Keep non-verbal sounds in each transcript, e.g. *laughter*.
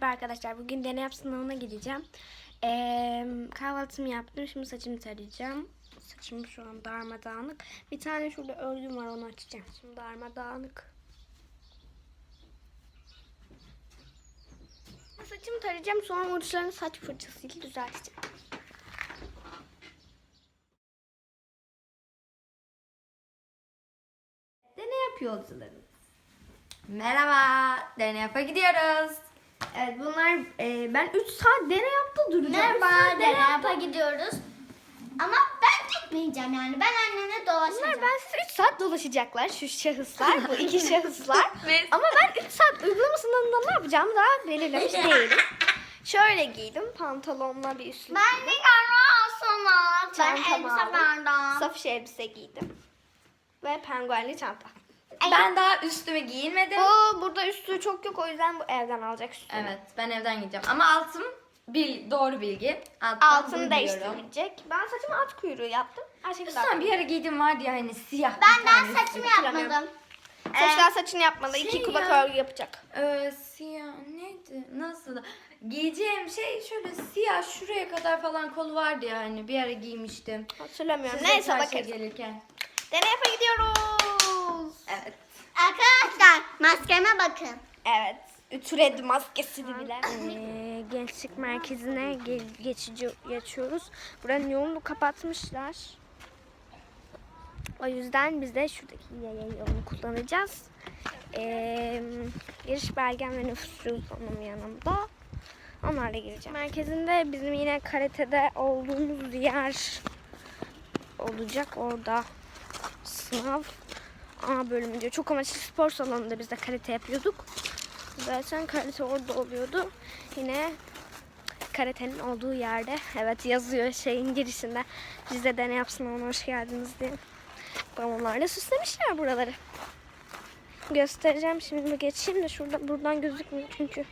Merhaba arkadaşlar bugün deney yap sınavına gideceğim. Ee, kahvaltımı yaptım. Şimdi saçımı tarayacağım. Saçım şu an darmadağınık. Bir tane şurada örgüm var onu açacağım. Şimdi darmadağınık. Saçımı tarayacağım sonra uçlarını saç fırçasıyla düzelteceğim. Deney yap yolcularım. Merhaba, Deneyap'a gidiyoruz. Evet bunlar e, ben 3 saat deney yaptı duracağım. Merhaba, deney Deneyap'a gidiyoruz. Ama ben gitmeyeceğim yani. Ben annene dolaşacağım. Bunlar ben size 3 saat dolaşacaklar şu şahıslar, bu iki *laughs* şahıslar. *laughs* Ama ben 3 saat uygulama sınavında ne yapacağımı daha belirlemiş *laughs* değilim. Şöyle giydim pantolonla bir üstüm. Ben de yarın sana. Ben elbise benden. Safış elbise giydim. Ve penguenli çanta. Ben daha üstüme giyinmedim. Bu burada üstü çok yok o yüzden bu evden alacak üstü. Evet, ben evden gideceğim. Ama altım bir doğru bilgi. Alttan Altını bunu giyiyorum. değiştirilecek. Ben saçımı at kuyruğu yaptım. Her şey güzel. Sen bir ara giydim vardı ya hani siyah bir Ben daha tanesi. saçımı yapmadım. Saçlar saçını yapmalı. şey iki kulak ya. örgü yapacak. Ee, siyah neydi? Nasıl? Giyeceğim şey şöyle siyah şuraya kadar falan kolu vardı ya hani bir ara giymiştim. Hatırlamıyorum. Size Neyse çarşıya bakarız. gelirken. Deney yapa gidiyoruz. Evet. Arkadaşlar maskeme bakın. Evet. Ütüredi maskesini bile. Ee, gençlik merkezine ge- geçici geçiyoruz. Buranın yolunu kapatmışlar. O yüzden biz de şuradaki yaya yolunu kullanacağız. Ee, giriş belgem ve nüfus cüzdanım yanımda. Onlarla gireceğim. Merkezinde bizim yine karatede olduğumuz yer olacak. Orada sınav A bölümü diyor. Çok amaçlı spor salonunda biz de karate yapıyorduk. Zaten karate orada oluyordu. Yine karatenin olduğu yerde. Evet yazıyor şeyin girişinde. Bize de ne yapsın ona hoş geldiniz diye. Balonlarla süslemişler buraları. Göstereceğim şimdi geçeyim de şurada buradan gözükmüyor çünkü.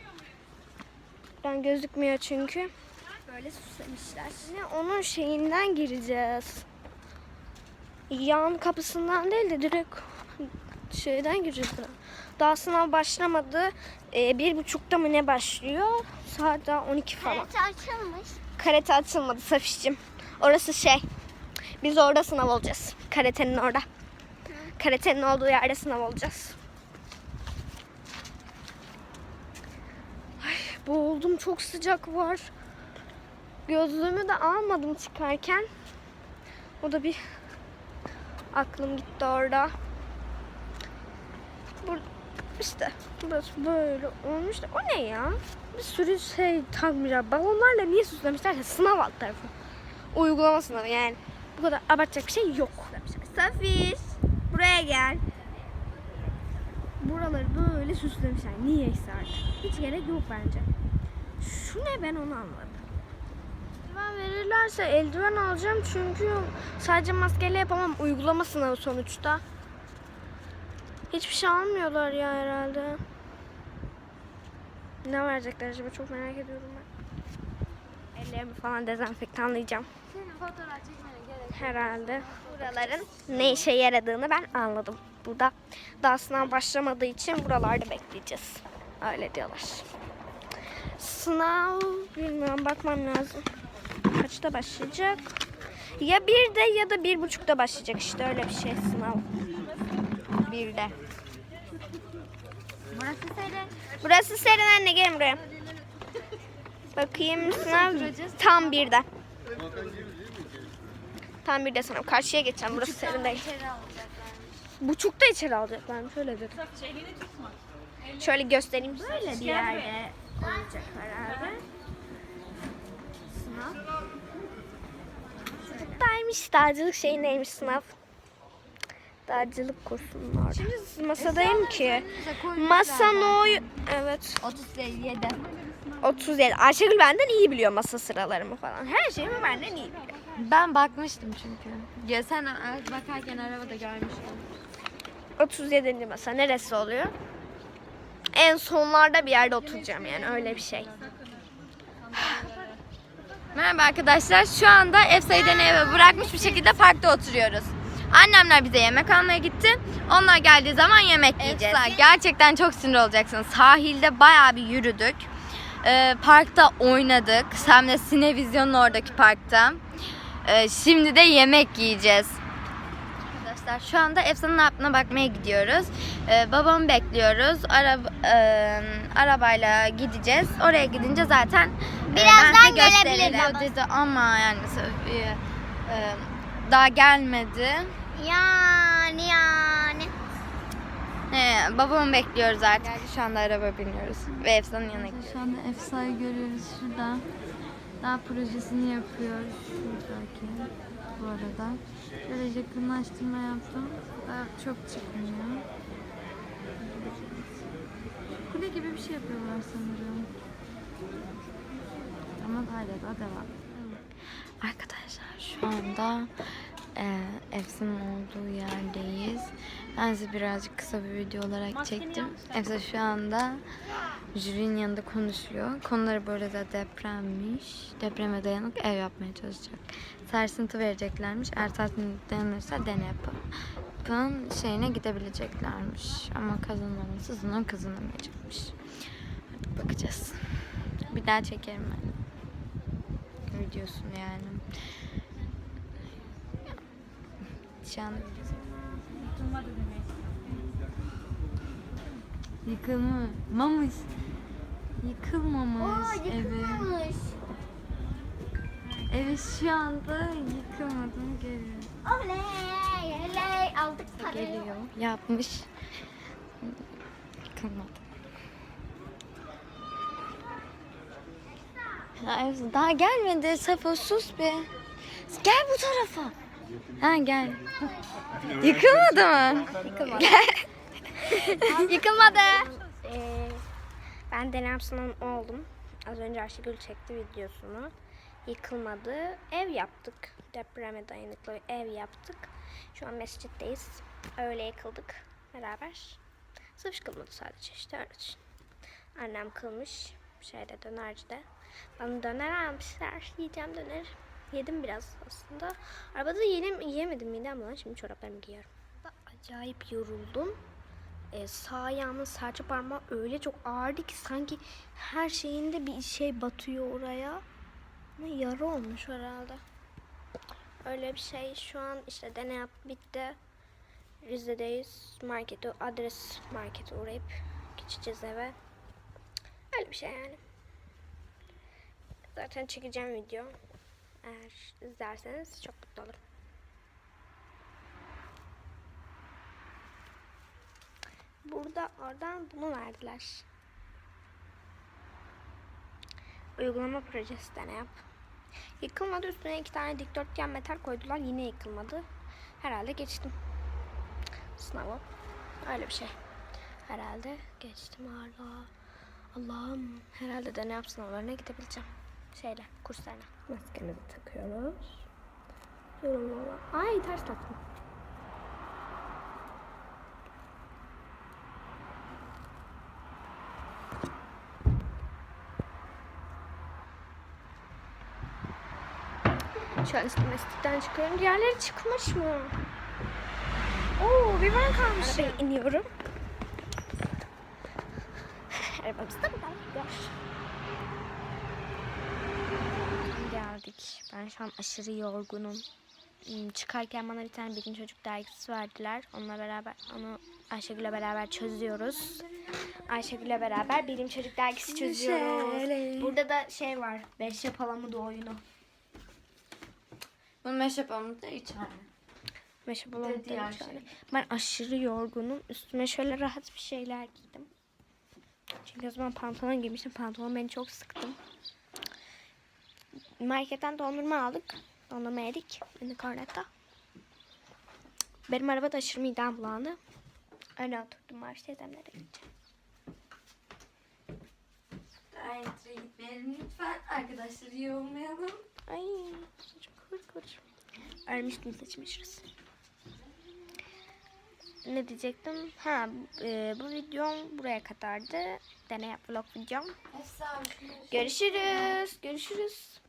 Buradan gözükmüyor çünkü. Böyle süslemişler. Yine onun şeyinden gireceğiz. Yan kapısından değil de direkt şeyden gireceğiz. buraya. Daha sınav başlamadı. Ee, bir buçukta mı ne başlıyor? Saat daha 12 falan. Evet açılmış. Karate açılmadı Safiş'cim. Orası şey. Biz orada sınav olacağız. Karatenin orada. Karatenin olduğu yerde sınav olacağız. Ay, boğuldum çok sıcak var. Gözlüğümü de almadım çıkarken. O da bir aklım gitti orada. Bur işte burası böyle olmuş da o ne ya? Bir sürü şey takmışlar. Balonlarla niye süslemişler ki? Sınav alt tarafı. Uygulama sınavı yani. Bu kadar abartacak bir şey yok. Safiş buraya gel. Buraları böyle süslemişler. Niyeyse artık. Hiç gerek yok bence. Şu ne ben onu anladım. Eldiven verirlerse eldiven alacağım çünkü sadece maskeyle yapamam. Uygulama sınavı sonuçta. Hiçbir şey almıyorlar ya herhalde. Ne verecekler acaba çok merak ediyorum ben. Ellerimi falan dezenfektanlayacağım. Herhalde. Buraların ne işe yaradığını ben anladım. Burada daha sınav başlamadığı için buralarda bekleyeceğiz. Öyle diyorlar. Sınav bilmiyorum bakmam lazım. Kaçta başlayacak? Ya bir de ya da bir buçukta başlayacak işte öyle bir şey sınav. Bir de. Burası serin. Burası serin anne gelin buraya. Bakayım sınav tam birde. Tam birde sınav. Karşıya geçeceğim. Burası serin değil. Buçukta içeri alacaklarmış. Şöyle dedim. Şöyle göstereyim. Böyle bir yerde olacak herhalde. Sınav. Buçuktaymış. Dağcılık şeyi neymiş sınav. Dağcılık kursunun orada. Şimdi masadayım ki. Masa no... Evet. 37. 37. Ayşegül benden iyi biliyor masa sıralarımı falan. Her şeyimi benden iyi biliyor. Ben bakmıştım çünkü. Ya sen a- bakarken arabada görmüştüm. 37. masa neresi oluyor? En sonlarda bir yerde oturacağım yani öyle bir şey. Merhaba arkadaşlar. Şu anda Efsa'yı eve bırakmış bir şekilde parkta oturuyoruz. Annemler bize yemek almaya gitti. Onlar geldiği zaman yemek yiyeceğiz. Gerçekten çok sinir olacaksınız. Sahilde bayağı bir yürüdük. e, parkta oynadık. Hem de Sinevizyon'un oradaki parkta. E, şimdi de yemek yiyeceğiz. Arkadaşlar şu anda Efsa'nın yaptığına bakmaya gidiyoruz. E, babamı bekliyoruz. Araba, e, arabayla gideceğiz. Oraya gidince zaten e, Birazdan ben size gelebilir gösteririm baba. dedi ama yani e, e, daha gelmedi. Yani yani. Ee, babamı bekliyoruz artık. Şu anda araba biniyoruz ve Efsa'nın yanına gidiyoruz. Şu anda Efsa'yı görüyoruz şurada. Daha projesini yapıyoruz. Şuradaki bu arada. Böyle yakınlaştırma yaptım. Daha çok çıkmıyor. Kule gibi bir şey yapıyorlar sanırım. Ama hala da devam. Arkadaşlar şu anda e, Efsa'nın olduğu yerdeyiz. Ben size birazcık kısa bir video olarak çektim. Efsa şu anda jürinin yanında konuşuyor. Konuları böyle de depremmiş. Depreme dayanık ev yapmaya çalışacak. Sarsıntı vereceklermiş. Eğer sarsıntı dayanırsa yapın şeyine gidebileceklermiş. Ama kazanmaması sınavı kazanamayacakmış. Artık bakacağız. Bir daha çekerim ben videosunu yani. Şu an Yıkılmamış. Yıkılmamış Oo yıkılmamış. Evi şu anda yıkılmadığını görüyoruz. Oley oley aldık parayı. geliyor. Yapmış. Evsu, daha gelmedi. Safo sus be. Gel bu tarafa. Ha gel. Yıkılmadı mı? Yıkılmadı. Yıkılmadı. Ee, ben Denemson'un oğlum. Az önce Ayşegül çekti videosunu. Yıkılmadı. Ev yaptık. Depreme dayanıklı ev yaptık. Şu an mescitteyiz. Öyle yıkıldık beraber. Sırf kılmadı sadece işte öyle düşün. Annem kılmış. Şeyde dönercide. Bana döner almışlar. Yiyeceğim döner. Yedim biraz aslında. Arabada yedim, yiyemedim midem bulandı. Şimdi çoraplarımı giyiyorum. Acayip yoruldum e, sağ ayağımın serçe parmağı öyle çok ağırdı ki sanki her şeyinde bir şey batıyor oraya. Ama yara olmuş herhalde. Öyle bir şey. Şu an işte deney yap bitti. Rize'deyiz. Markete, adres markete uğrayıp geçeceğiz eve. Öyle bir şey yani. Zaten çekeceğim video. Eğer izlerseniz çok mutlu olurum. Burada oradan bunu verdiler. Uygulama projesi de ne yap? Yıkılmadı üstüne iki tane dikdörtgen metal koydular yine yıkılmadı. Herhalde geçtim. Sınavı. Öyle bir şey. Herhalde geçtim hala. Allah'ım herhalde de ne yap sınavlarına gidebileceğim. Şeyle kurslarına. Maskemizi takıyoruz. Yorumlama. Ay ters taktım. Şöyle lastikten çıkıyorum. Diğerleri çıkmış mı? Oo bir ben kalmışım. Arabaya iniyorum. Arabamız da burada. Geldik. Ben şu an aşırı yorgunum. Hmm, Çıkarken bana bir tane Bilim Çocuk dergisi verdiler. Onunla beraber onu Ayşegül'le beraber çözüyoruz. Ayşegül'le beraber Bilim Çocuk dergisi çözüyoruz. Burada da şey var. Beş yapalım da oyunu. Bunu meş yapalım da. Meşe Ve bulamadım diğer şöyle. şey. Ben aşırı yorgunum. Üstüme şöyle rahat bir şeyler giydim. Çünkü o zaman pantolon giymiştim. Pantolon beni çok sıktı. Marketten dondurma aldık. Dondurma yedik. Unicornet'ta. Benim arabada aşırı midem bulandı. Öyle oturdum Marş teyzemlere gideceğim. Gitmeyelim lütfen. Arkadaşları iyi olmayalım. Ay çok korkunç. Ölmüştüm saçımı şurası. Ne diyecektim? Ha e, bu videom buraya kadardı. Deney vlog videom. Görüşürüz. Görüşürüz.